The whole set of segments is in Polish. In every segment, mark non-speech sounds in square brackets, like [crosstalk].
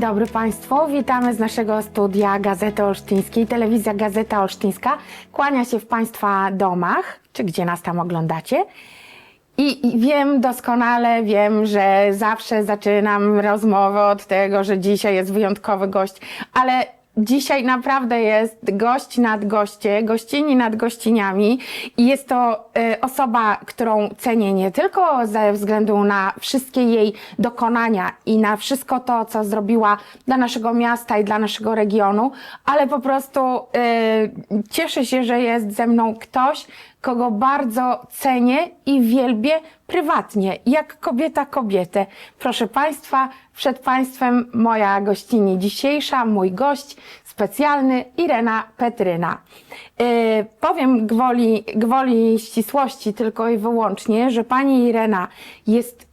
dobry Państwu, witamy z naszego studia Gazety Olsztyńskiej. Telewizja Gazeta Olsztyńska kłania się w Państwa domach, czy gdzie nas tam oglądacie. I, I wiem doskonale, wiem, że zawsze zaczynam rozmowę od tego, że dzisiaj jest wyjątkowy gość, ale dzisiaj naprawdę jest gość nad goście, gościni nad gościniami i jest to e, osoba, którą cenię nie tylko ze względu na wszystkie jej dokonania i na wszystko to, co zrobiła dla naszego miasta i dla naszego regionu, ale po prostu e, cieszę się, że jest ze mną ktoś, kogo bardzo cenię i wielbię prywatnie, jak kobieta kobietę. Proszę Państwa, przed Państwem moja gościni dzisiejsza, mój gość specjalny, Irena Petryna. Yy, powiem gwoli, gwoli ścisłości tylko i wyłącznie, że Pani Irena jest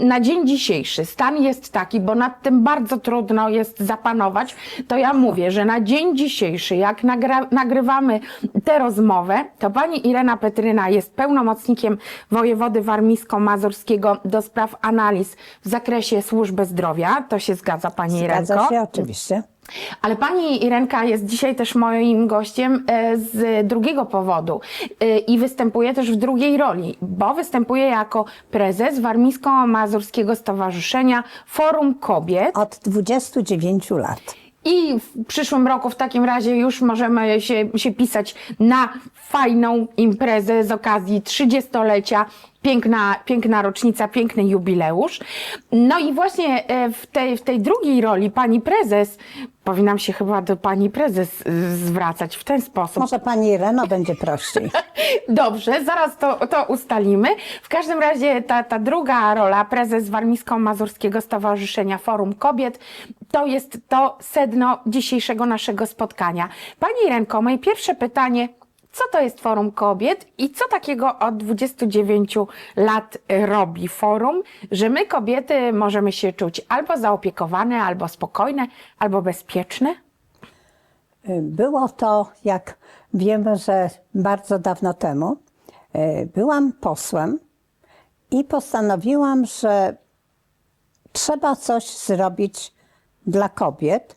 na dzień dzisiejszy stan jest taki, bo nad tym bardzo trudno jest zapanować, to ja mówię, że na dzień dzisiejszy, jak nagrywamy tę rozmowę, to pani Irena Petryna jest pełnomocnikiem wojewody warmińsko-mazurskiego do spraw analiz w zakresie służby zdrowia. To się zgadza pani Zgadza Irenko? się, oczywiście. Ale pani Irenka jest dzisiaj też moim gościem e, z drugiego powodu e, i występuje też w drugiej roli, bo występuje jako prezes Warmińsko-Mazurskiego Stowarzyszenia Forum Kobiet. Od 29 lat. I w przyszłym roku w takim razie już możemy się, się pisać na fajną imprezę z okazji 30-lecia. Piękna, piękna rocznica, piękny jubileusz. No i właśnie e, w tej, w tej drugiej roli pani prezes, powinnam się chyba do pani prezes y, zwracać w ten sposób. Może pani Ireno będzie prościej. [laughs] Dobrze, zaraz to, to ustalimy. W każdym razie ta, ta druga rola, prezes Warmińsko-Mazurskiego Stowarzyszenia Forum Kobiet, to jest to sedno dzisiejszego naszego spotkania. Pani Renko, moje pierwsze pytanie, co to jest Forum Kobiet i co takiego od 29 lat robi Forum, że my kobiety możemy się czuć albo zaopiekowane, albo spokojne, albo bezpieczne? Było to, jak wiemy, że bardzo dawno temu e, byłam posłem i postanowiłam, że trzeba coś zrobić dla kobiet,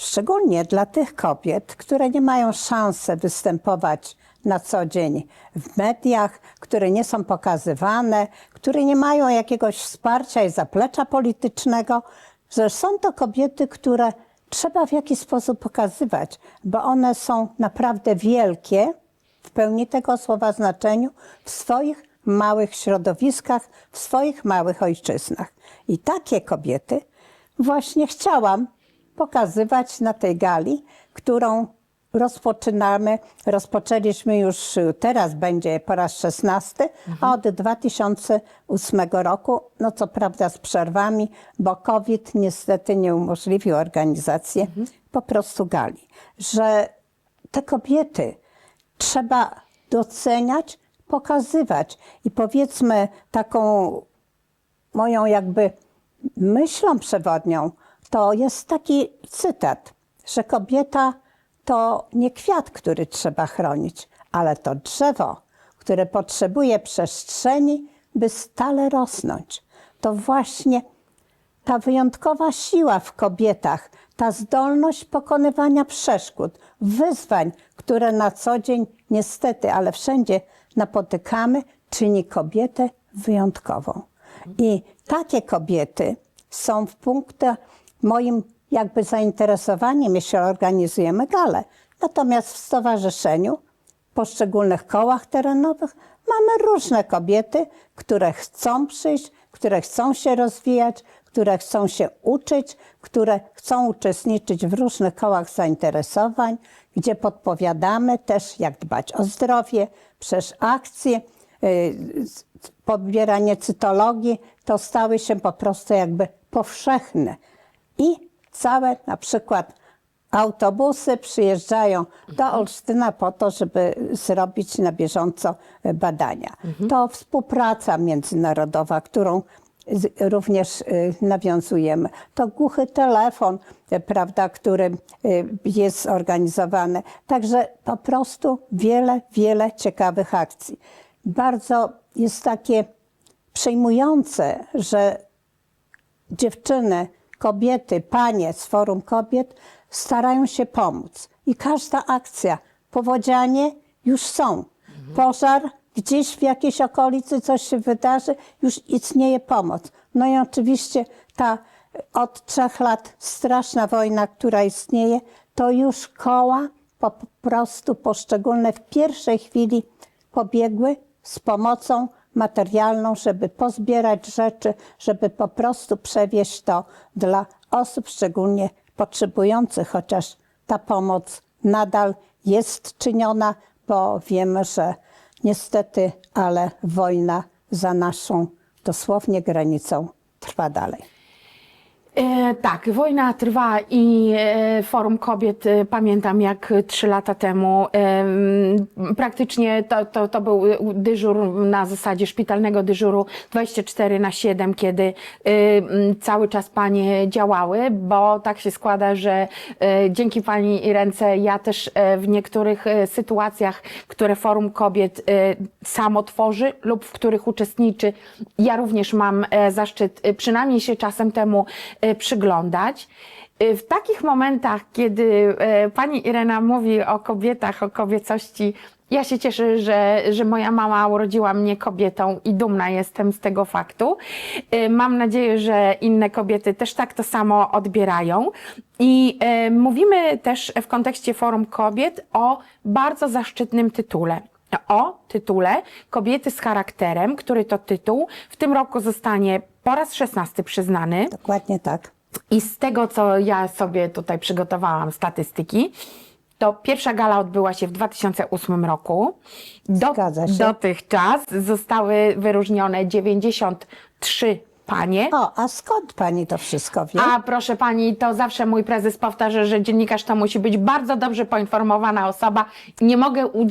szczególnie dla tych kobiet, które nie mają szansy występować na co dzień w mediach, które nie są pokazywane, które nie mają jakiegoś wsparcia i zaplecza politycznego, że są to kobiety, które trzeba w jakiś sposób pokazywać, bo one są naprawdę wielkie w pełni tego słowa znaczeniu w swoich małych środowiskach, w swoich małych ojczyznach. I takie kobiety właśnie chciałam pokazywać na tej gali, którą rozpoczynamy. Rozpoczęliśmy już teraz, będzie po raz 16, a od 2008 roku, no co prawda z przerwami, bo COVID niestety nie umożliwił organizacji po prostu gali. Że te kobiety trzeba doceniać, pokazywać i powiedzmy taką moją jakby myślą przewodnią to jest taki cytat, że kobieta to nie kwiat, który trzeba chronić, ale to drzewo, które potrzebuje przestrzeni, by stale rosnąć. To właśnie ta wyjątkowa siła w kobietach, ta zdolność pokonywania przeszkód, wyzwań, które na co dzień niestety, ale wszędzie napotykamy, czyni kobietę wyjątkową. I takie kobiety są w punktach moim jakby zainteresowaniem, jeśli organizujemy galę. Natomiast w stowarzyszeniu, w poszczególnych kołach terenowych mamy różne kobiety, które chcą przyjść, które chcą się rozwijać, które chcą się uczyć, które chcą uczestniczyć w różnych kołach zainteresowań, gdzie podpowiadamy też, jak dbać o zdrowie, przez akcje, yy, pobieranie cytologii, to stały się po prostu jakby powszechne. I całe na przykład autobusy przyjeżdżają do Olsztyna po to, żeby zrobić na bieżąco badania. To współpraca międzynarodowa, którą również y, nawiązujemy. To głuchy telefon, prawda, który y, jest organizowany. Także po prostu wiele, wiele ciekawych akcji. Bardzo jest takie przejmujące, że dziewczyny, kobiety, panie z Forum Kobiet starają się pomóc. I każda akcja, powodzianie już są. Pożar, gdzieś w jakiejś okolicy coś się wydarzy, już istnieje pomoc. No i oczywiście ta od trzech lat straszna wojna, która istnieje, to już koła po prostu poszczególne w pierwszej chwili pobiegły z pomocą materialną, żeby pozbierać rzeczy, żeby po prostu przewieźć to dla osób szczególnie potrzebujących, chociaż ta pomoc nadal jest czyniona, bo wiemy, że niestety, ale wojna za naszą dosłownie granicą trwa dalej. E, tak, wojna trwa i e, Forum Kobiet, e, pamiętam jak trzy lata temu, praktycznie to, to, to był dyżur na zasadzie szpitalnego dyżuru 24 na 7, kiedy cały czas panie działały, bo tak się składa, że dzięki pani ręce ja też w niektórych sytuacjach, które Forum Kobiet samo tworzy lub w których uczestniczy, ja również mam zaszczyt przynajmniej się czasem temu przyglądać. E, W takich momentach, kiedy e, pani Irena mówi o kobietach, o kobiecości, ja się cieszę, że, że moja mama urodziła mnie kobietą i dumna jestem z tego faktu. E, Mam nadzieję, że inne kobiety też tak to samo odbierają. I e, mówimy też w kontekście Forum Kobiet o bardzo zaszczytnym tytule o tytule Kobiety z charakterem, który to tytuł w tym roku zostanie po raz szesnasty przyznany. Dokładnie tak. I z tego, co ja sobie tutaj przygotowałam statystyki, to pierwsza gala odbyła się w 2008 roku. Do, Zgadza się. Dotychczas zostały wyróżnione 93 panie. O, a skąd pani to wszystko wie? A proszę pani, to zawsze mój prezes powtarza, że dziennikarz to musi być bardzo dobrze poinformowana osoba. Nie mogę u,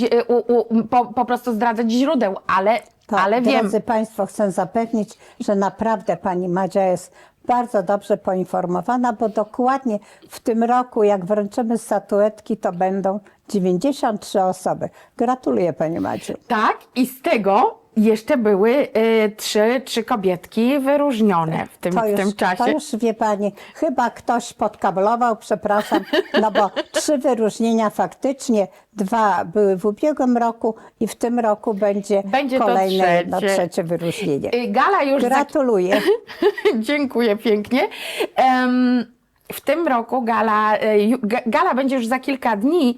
u, po, po prostu zdradzać źródeł, ale, To, ale wiem. Drodzy Państwo, chcę zapewnić, że naprawdę Pani Madzia jest bardzo dobrze poinformowana, bo dokładnie w tym roku, jak wręczymy statuetki, to będą 93 osoby. Gratuluję Pani Madziu. Tak, i z tego jeszcze były y, trzy, trzy kobietki wyróżnione w tym, To w już, tym czasie. to już wie Pani, chyba ktoś podkablował, przepraszam, no bo trzy wyróżnienia faktycznie, dwa były w ubiegłym roku i w tym roku będzie, Będzie kolejne no, trzecie. trzecie wyróżnienie. Y, Gala już Gratuluję. [laughs] Dziękuję pięknie. Em, w tym roku gala, ga- gala będzie już za kilka dni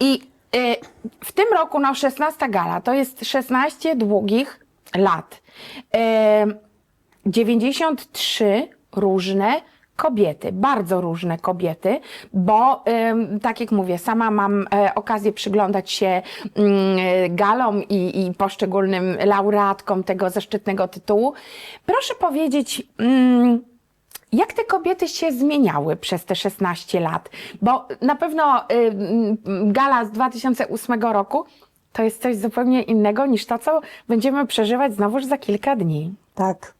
i w tym roku no 16 gala to jest 16 długich lat. Em, 93 różne kobiety, bardzo różne kobiety, bo tak jak mówię, sama mam e, okazję przyglądać się mm, e, galom i, i poszczególnym laureatkom tego zaszczytnego tytułu. Proszę powiedzieć, mm, jak te kobiety się zmieniały przez te 16 lat? Bo na pewno y, gala z 2008 roku to jest coś zupełnie innego niż to, co będziemy przeżywać znowuż za kilka dni. Tak,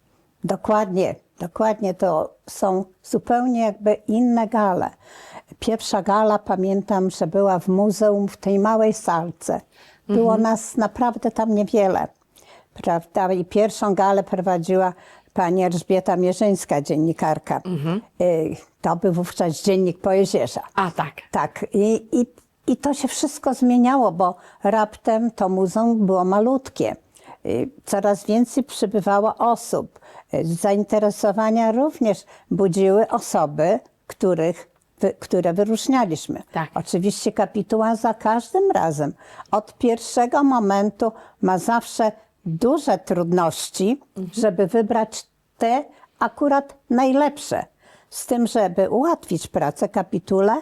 dokładnie, dokładnie. To są zupełnie jakby inne gale. Pierwsza gala, pamiętam, że była w muzeum w tej małej salce. Było nas naprawdę tam niewiele, prawda? I pierwszą galę prowadziła pani Elżbieta Mierzyńska, dziennikarka. Y, To był wówczas dziennik Pojezierza. A tak. Tak, i, i, i to się wszystko zmieniało, bo raptem to muzeum było malutkie. Y, Coraz więcej przybywało osób. Y, Zainteresowania również budziły osoby, których, wy, które wyróżnialiśmy. Tak. Oczywiście kapituła za każdym razem od pierwszego momentu ma zawsze duże trudności, żeby wybrać te akurat najlepsze. Z tym, żeby ułatwić pracę kapitule,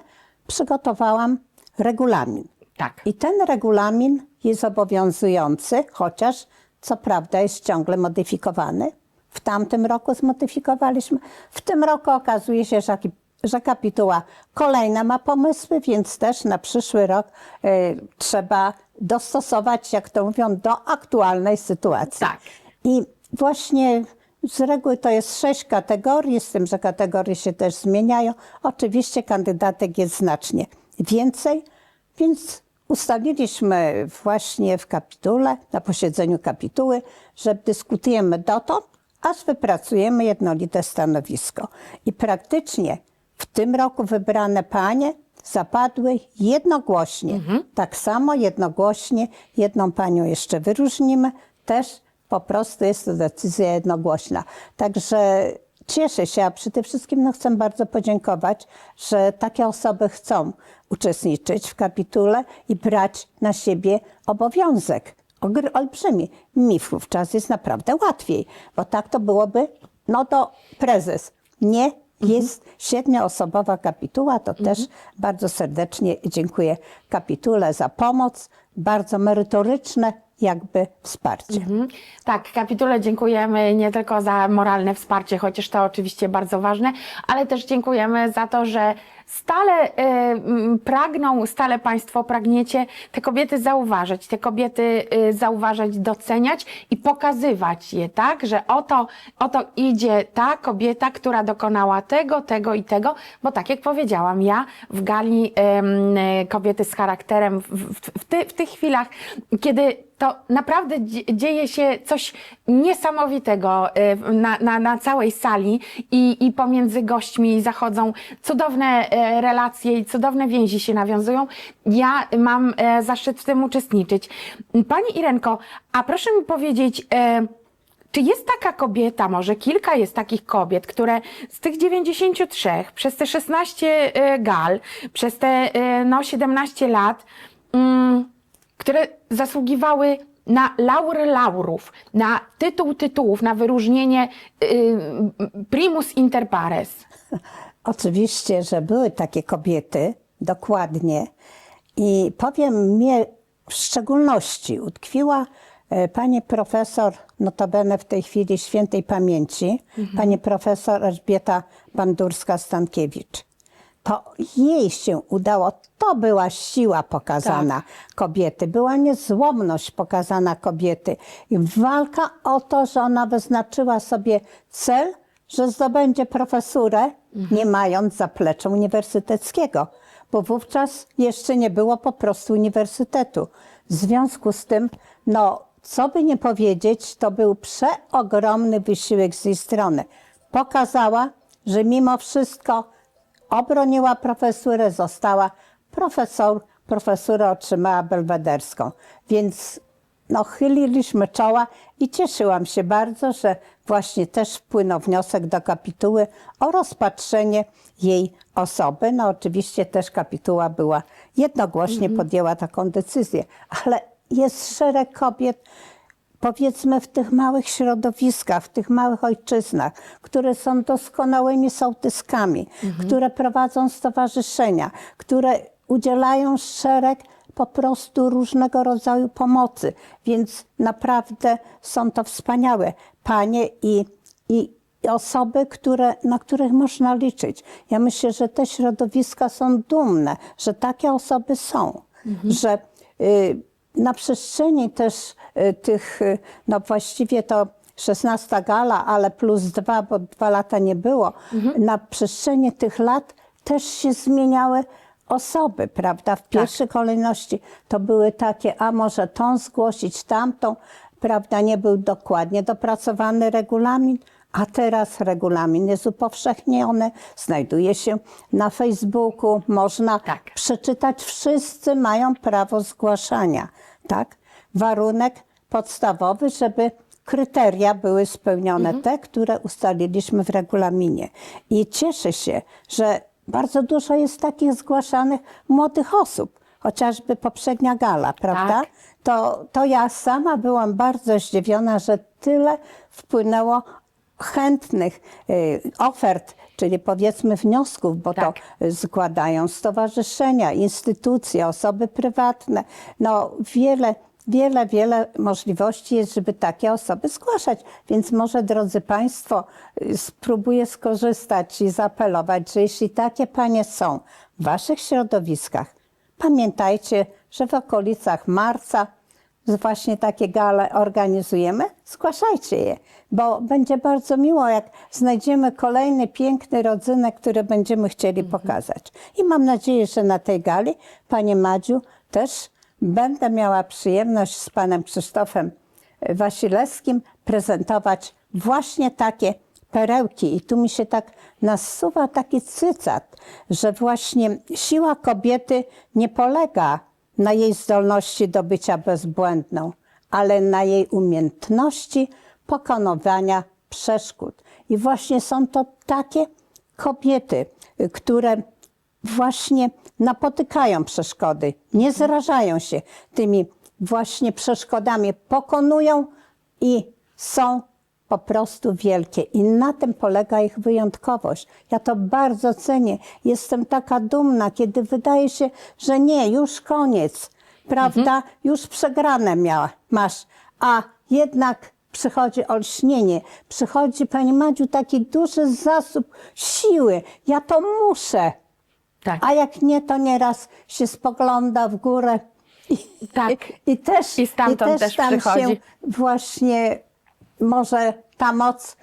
przygotowałam regulamin. Tak. I ten regulamin jest obowiązujący, chociaż co prawda jest ciągle modyfikowany. W tamtym roku zmodyfikowaliśmy. W tym roku okazuje się, że, że kapituła kolejna ma pomysły, więc też na przyszły rok y, trzeba dostosować, jak to mówią, do aktualnej sytuacji. Tak. I właśnie z reguły to jest sześć kategorii, z tym, że kategorie się też zmieniają. Oczywiście kandydatek jest znacznie więcej, więc ustaliliśmy właśnie w kapitule, na posiedzeniu kapituły, że dyskutujemy dotąd, aż wypracujemy jednolite stanowisko. I praktycznie w tym roku wybrane panie zapadły jednogłośnie. Tak samo jednogłośnie jedną panią jeszcze wyróżnimy, też po prostu jest to decyzja jednogłośna. Także cieszę się, a przede wszystkim no, chcę bardzo podziękować, że takie osoby chcą uczestniczyć w kapitule i brać na siebie obowiązek. Olbrzymi. Mi wówczas jest naprawdę łatwiej, bo tak to byłoby, no to prezes nie jest siedmioosobowa kapituła, to też bardzo serdecznie dziękuję kapitule za pomoc, bardzo merytoryczne jakby wsparcie. Mhm. Tak, kapitule dziękujemy nie tylko za moralne wsparcie, chociaż to oczywiście bardzo ważne, ale też dziękujemy za to, że stale e, pragną, stale Państwo pragniecie te kobiety zauważać, te kobiety e, zauważać, doceniać i pokazywać je, tak, że oto, oto idzie ta kobieta, która dokonała tego, tego i tego, bo tak jak powiedziałam, ja w gali e, kobiety z charakterem w, w, ty, w tych chwilach, kiedy to naprawdę dzie- dzieje się coś niesamowitego w- na, na, na całej sali i, i pomiędzy gośćmi zachodzą cudowne relacje i cudowne więzi się nawiązują. Ja mam e, zaszczyt w tym uczestniczyć. Pani Irenko, a proszę mi powiedzieć, e, czy jest taka kobieta, może kilka jest takich kobiet, które z tych 93, przez te 16 e, gal, przez te e, no, 17 lat, mm, które zasługiwały na laury laurów, na tytuł tytułów, na wyróżnienie y, primus inter pares. [laughs] Oczywiście, że były takie kobiety, dokładnie. I powiem, mnie w szczególności utkwiła e, pani profesor, notabene w tej chwili świętej pamięci, pani profesor Elżbieta Bandurska-Stankiewicz. To jej się udało, to była siła pokazana kobiety, była niezłomność pokazana kobiety. I walka o to, że ona wyznaczyła sobie cel, że zdobędzie profesurę, nie mając zaplecza uniwersyteckiego, bo wówczas jeszcze nie było po prostu uniwersytetu. W związku z tym, no, co by nie powiedzieć, to był przeogromny wysiłek z jej strony. Pokazała, że mimo wszystko obroniła profesurę, została profesor, profesurę otrzymała belwederską. Więc no, chyliliśmy czoła i cieszyłam się bardzo, że właśnie też wpłynął wniosek do kapituły o rozpatrzenie jej osoby. No oczywiście też kapituła była jednogłośnie podjęła taką decyzję, ale jest szereg kobiet, powiedzmy w tych małych środowiskach, w tych małych ojczyznach, które są doskonałymi sołtyskami, które prowadzą stowarzyszenia, które udzielają szereg po prostu różnego rodzaju pomocy. Więc naprawdę są to wspaniałe panie i, i i osoby, które, na których można liczyć. Ja myślę, że te środowiska są dumne, że takie osoby są, że y, na przestrzeni też y, tych, y, no właściwie to 16 gala, ale plus dwa, bo dwa lata nie było, na przestrzeni tych lat też się zmieniały osoby, prawda? W pierwszej kolejności to były takie, a może tą zgłosić, tamtą, prawda? Nie był dokładnie dopracowany regulamin, a teraz regulamin jest upowszechniony, znajduje się na Facebooku, można Tak. przeczytać. Wszyscy mają prawo zgłaszania, tak? Warunek podstawowy, żeby kryteria były spełnione, te, które ustaliliśmy w regulaminie. I cieszę się, że bardzo dużo jest takich zgłaszanych młodych osób, chociażby poprzednia gala, prawda? Tak. To, to ja sama byłam bardzo zdziwiona, że tyle wpłynęło chętnych y, ofert, czyli powiedzmy wniosków, bo Tak. to składają stowarzyszenia, instytucje, osoby prywatne. No wiele, wiele, wiele możliwości jest, żeby takie osoby zgłaszać. Więc może, drodzy Państwo, y, spróbuję skorzystać i zaapelować, że jeśli takie panie są w Waszych środowiskach, pamiętajcie, że w okolicach marca właśnie takie gale organizujemy, zgłaszajcie je, bo będzie bardzo miło, jak znajdziemy kolejny piękny rodzynek, który będziemy chcieli pokazać. I mam nadzieję, że na tej gali, Panie Madziu, też będę miała przyjemność z Panem Krzysztofem Wasilewskim prezentować właśnie takie perełki. I tu mi się tak nasuwa taki cytat, że właśnie siła kobiety nie polega na jej zdolności do bycia bezbłędną, ale na jej umiejętności pokonywania przeszkód. I właśnie są to takie kobiety, które właśnie napotykają przeszkody, nie zrażają się tymi właśnie przeszkodami, pokonują i są po prostu wielkie. I na tym polega ich wyjątkowość. Ja to bardzo cenię. Jestem taka dumna, kiedy wydaje się, że nie, już koniec, prawda? Już przegrane miała, masz, a jednak przychodzi olśnienie, przychodzi Pani Madziu taki duży zasób siły. Ja to muszę. Tak. A jak nie, to nieraz się spogląda w górę i, Tak. i, i też, I stamtąd też tam przychodzi. się właśnie może ta moc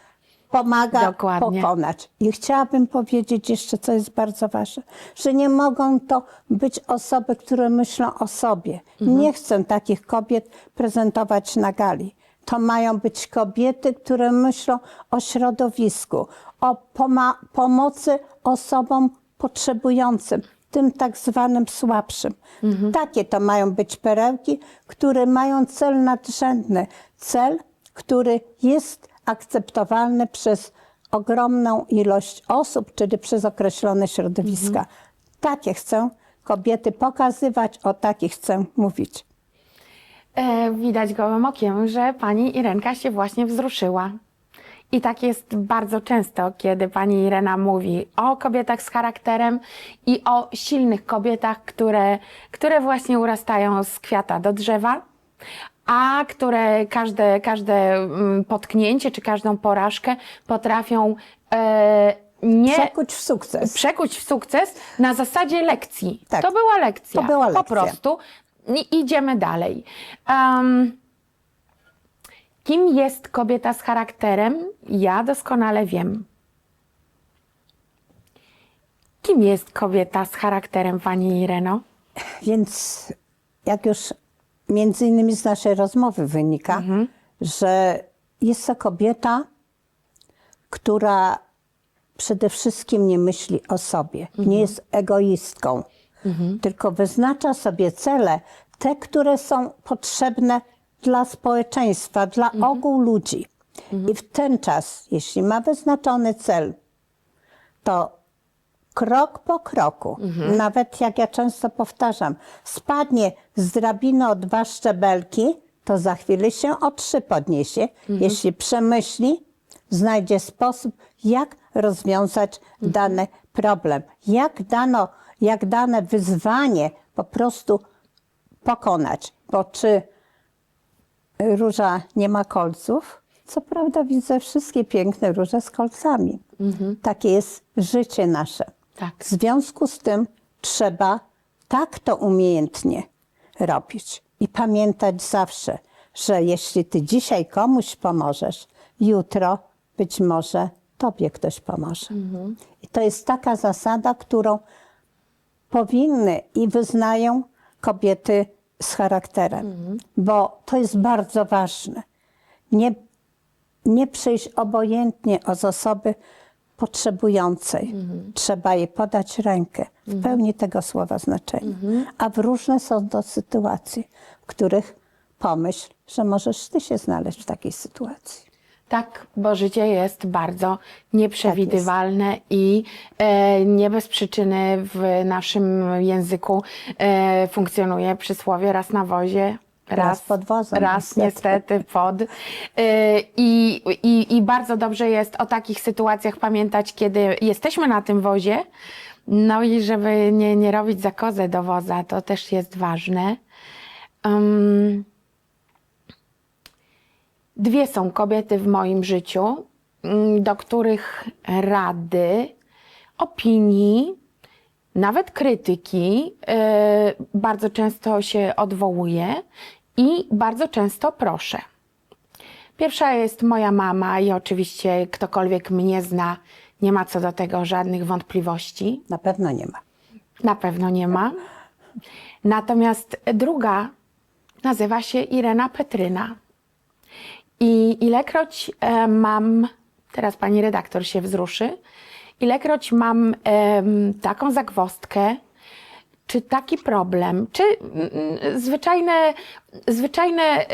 pomaga Dokładnie. pokonać. I chciałabym powiedzieć jeszcze, co jest bardzo ważne, że nie mogą to być osoby, które myślą o sobie. Mhm. Nie chcę takich kobiet prezentować na gali. To mają być kobiety, które myślą o środowisku, o pomocy osobom potrzebującym, tym tak zwanym słabszym. Takie to mają być perełki, które mają cel nadrzędny. Cel, który jest akceptowalny przez ogromną ilość osób, czyli przez określone środowiska. Takie chcę kobiety pokazywać, o takich chcę mówić. E, widać gołym okiem, że pani Irenka się właśnie wzruszyła. I tak jest bardzo często, kiedy pani Irena mówi o kobietach z charakterem i o silnych kobietach, które, które właśnie urastają z kwiata do drzewa, a które każde, każde mm, potknięcie czy każdą porażkę potrafią e, nie Przekuć w sukces. przekuć w sukces na zasadzie lekcji. Tak. To była lekcja. To była Po lekcja. prostu. I idziemy dalej. Um, kim jest kobieta z charakterem? Ja doskonale wiem. Kim jest kobieta z charakterem, pani Ireno? Więc jak już między innymi z naszej rozmowy wynika, że jest to kobieta, która przede wszystkim nie myśli o sobie, nie jest egoistką, tylko wyznacza sobie cele, te, które są potrzebne dla społeczeństwa, dla ogółu ludzi. I w ten czas, jeśli ma wyznaczony cel, to krok po kroku, nawet jak ja często powtarzam, spadnie z drabiny o dwa szczebelki, to za chwilę się o trzy podniesie. Jeśli przemyśli, znajdzie sposób, jak rozwiązać dany problem, jak, dano, jak dane wyzwanie po prostu pokonać. Bo czy róża nie ma kolców? Co prawda widzę wszystkie piękne róże z kolcami. Takie jest życie nasze. Tak. W związku z tym trzeba tak to umiejętnie robić i pamiętać zawsze, że jeśli ty dzisiaj komuś pomożesz, jutro być może tobie ktoś pomoże. I to jest taka zasada, którą powinny i wyznają kobiety z charakterem, bo to jest bardzo ważne. Nie, nie przyjść obojętnie od osoby potrzebującej. Trzeba jej podać rękę w pełni tego słowa znaczenia. A w różne są to sytuacje, w których pomyśl, że możesz ty się znaleźć w takiej sytuacji. Tak, bo życie jest bardzo nieprzewidywalne i e, nie bez przyczyny w naszym języku e, funkcjonuje przysłowie raz na wozie. Raz pod wozem, Raz niestety. niestety pod. E, i, i, I bardzo dobrze jest o takich sytuacjach pamiętać, kiedy jesteśmy na tym wozie. No i żeby nie, nie robić za kozę do woza, to też jest ważne. Um, Dwie są kobiety w moim życiu, mm, do których rady, opinii, nawet krytyki yy, bardzo często się odwołuję i bardzo często proszę. Pierwsza jest moja mama i oczywiście ktokolwiek mnie zna, nie ma co do tego żadnych wątpliwości. Na pewno nie ma. Na pewno nie ma. Natomiast druga nazywa się Irena Petryna. I ilekroć e, mam, teraz pani redaktor się wzruszy, ilekroć mam taką zagwozdkę, czy taki problem, czy mm, mm, zwyczajne, zwyczajne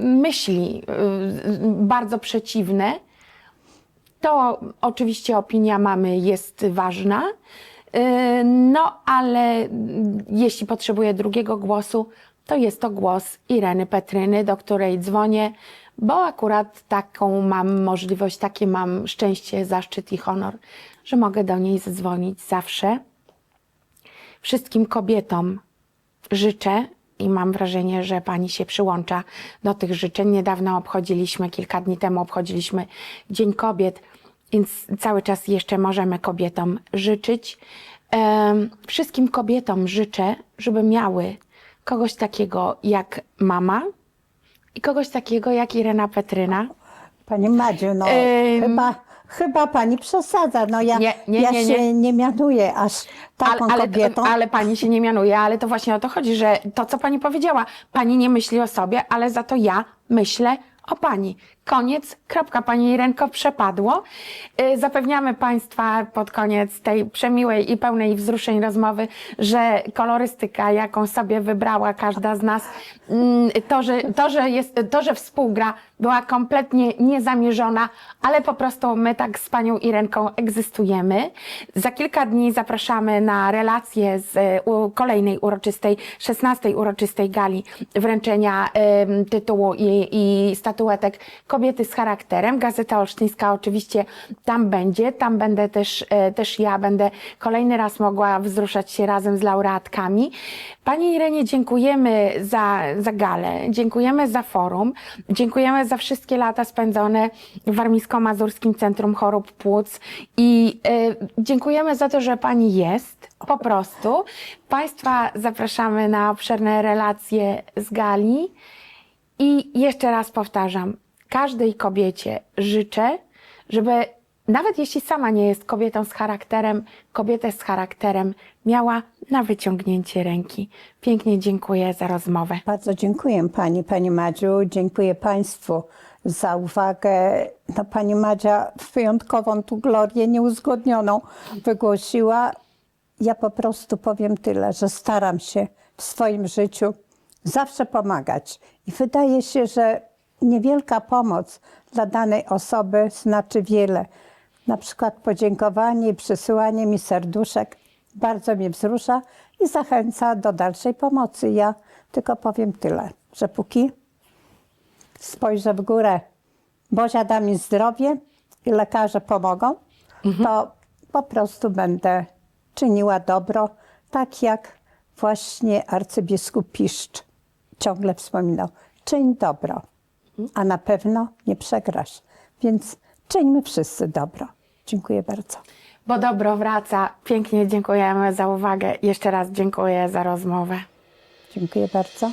myśli em, bardzo przeciwne, to oczywiście opinia mamy jest ważna. Yy, No, ale mm, jeśli potrzebuję drugiego głosu, to jest to głos Ireny Petryny, do której dzwonię, bo akurat taką mam możliwość, takie mam szczęście, zaszczyt i honor, że mogę do niej zadzwonić zawsze. Wszystkim kobietom życzę i mam wrażenie, że pani się przyłącza do tych życzeń. Niedawno obchodziliśmy, kilka dni temu obchodziliśmy Dzień Kobiet, więc cały czas jeszcze możemy kobietom życzyć. Wszystkim kobietom życzę, żeby miały kogoś takiego jak mama i kogoś takiego jak Irena Petryna. Pani Madziu, no Ym. chyba, chyba pani przesadza. No ja, Nie, nie, ja nie, się nie. nie mianuję aż taką ale, kobietą. ale pani się nie mianuje, ale to właśnie o to chodzi, że to, co pani powiedziała, pani nie myśli o sobie, ale za to ja myślę o pani. Koniec, kropka. Pani Irenko przepadło. Y, Zapewniamy Państwa pod koniec tej przemiłej i pełnej wzruszeń rozmowy, że kolorystyka, jaką sobie wybrała każda z nas, mm, to, że, to, że, jest, to, że współgra, była kompletnie niezamierzona, ale po prostu my tak z Panią Irenką egzystujemy. Za kilka dni zapraszamy na relację z u, kolejnej uroczystej, 16 uroczystej gali wręczenia tytułu i, i statuetek Kobiety z charakterem. Gazeta Olsztyńska oczywiście tam będzie, tam będę też, e, też ja będę kolejny raz mogła wzruszać się razem z laureatkami. Pani Irenie, dziękujemy za, za galę, dziękujemy za forum, dziękujemy za wszystkie lata spędzone w Warmińsko-Mazurskim Centrum Chorób Płuc i e, dziękujemy za to, że Pani jest, po prostu. Państwa zapraszamy na obszerne relacje z gali i jeszcze raz powtarzam, każdej kobiecie życzę, żeby nawet jeśli sama nie jest kobietą z charakterem, kobietę z charakterem miała na wyciągnięcie ręki. Pięknie dziękuję za rozmowę. Bardzo dziękuję Pani, Pani Madziu. Dziękuję Państwu za uwagę. No, pani Madzia wyjątkową tu glorię nieuzgodnioną wygłosiła. Ja po prostu powiem tyle, że staram się w swoim życiu zawsze pomagać. I wydaje się, że niewielka pomoc dla danej osoby znaczy wiele. Na przykład podziękowanie i przysyłanie mi serduszek bardzo mnie wzrusza i zachęca do dalszej pomocy. Ja tylko powiem tyle, że póki spojrzę w górę, Bozia da mi zdrowie i lekarze pomogą, to po prostu będę czyniła dobro, tak jak właśnie arcybiskup Piszcz ciągle wspominał. Czyń dobro, a na pewno nie przegrasz. Więc czyńmy wszyscy dobro. Dziękuję bardzo. Bo dobro wraca. Pięknie dziękujemy za uwagę. Jeszcze raz dziękuję za rozmowę. Dziękuję bardzo.